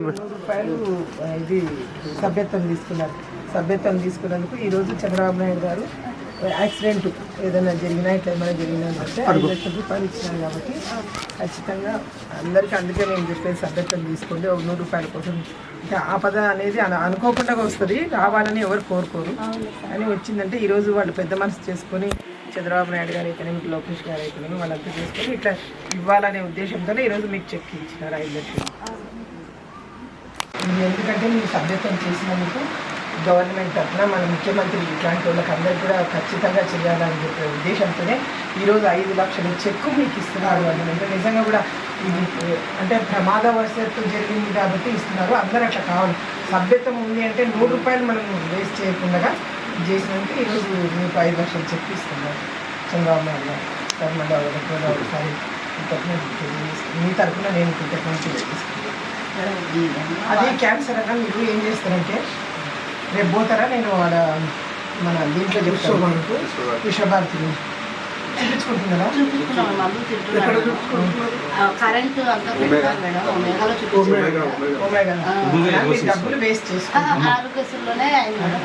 రూపాయలు ఇది సభ్యత్వం తీసుకున్నారు. సభ్యత్వం తీసుకున్నందుకు ఈరోజు చంద్రబాబు నాయుడు గారు యాక్సిడెంట్ ఏదైనా జరిగినా ఇట్లా ఏమైనా జరిగినా అంటే ఐదు లక్షల రూపాయలు ఇచ్చినారు కాబట్టి ఖచ్చితంగా అందరికీ అందుకే నేను చెప్పేది సభ్యత్వం తీసుకోండి ఒక నూరు రూపాయల కోసం. అంటే ఆపద అనేది అన- అనుకోకుండా వస్తుంది రావాలని ఎవరు కోరుకోరు. అని వచ్చిందంటే ఈరోజు వాళ్ళు పెద్ద మనసు చేసుకొని చంద్రబాబు నాయుడు గారు అయితేనేమి లోకేష్ గారు అయితేనేమి వాళ్ళంతా చేసుకొని ఇట్లా ఇవ్వాలనే ఉద్దేశంతోనే ఈరోజు మీకు చెక్ ఇచ్చినారు ఐదు లక్షలు. ఎందుకంటే మీరు సభ్యత్వం చేసినందుకు గవర్నమెంట్ తరఫున మన ముఖ్యమంత్రి ఇట్లాంటి వాళ్ళకి అందరికీ కూడా ఖచ్చితంగా చేయాలని చెప్పే ఉద్దేశంతోనే ఈరోజు ఐదు లక్షల చెక్కు మీకు ఇస్తున్నారు అని. అంటే నిజంగా కూడా ఇది అంటే ప్రమాదవశాత్తు జరిగింది కాబట్టి ఇస్తున్నారు. అందరూ అట్లా కావాలి. సభ్యత్వం ఉంది అంటే నూరు రూపాయలు మనం వేస్ట్ చేయకుండా చేసినందుకు ఈరోజు మీకు ఐదు లక్షలు చెక్ ఇస్తున్నారు. చంద్రబాబు గారు సార్ మళ్ళీ ఒకసారి మీ తరఫున నేను కృతజ్ఞతలు తెలియజేస్తున్నాను అదే క్యాన్సర్ అన్న మీరు ఏం చేస్తారంటే రేపు పోతారా నేను ఆడ మన దీంట్లో చెప్తాను మనకు విశ్వభారతిని చూపించుకుంటున్నారా కరెంట్ అంతా మేడం ఒమేగాలో డబ్బులు వేస్ట్ ఆరోగ్యశ్రీలోనే అయింది మేడం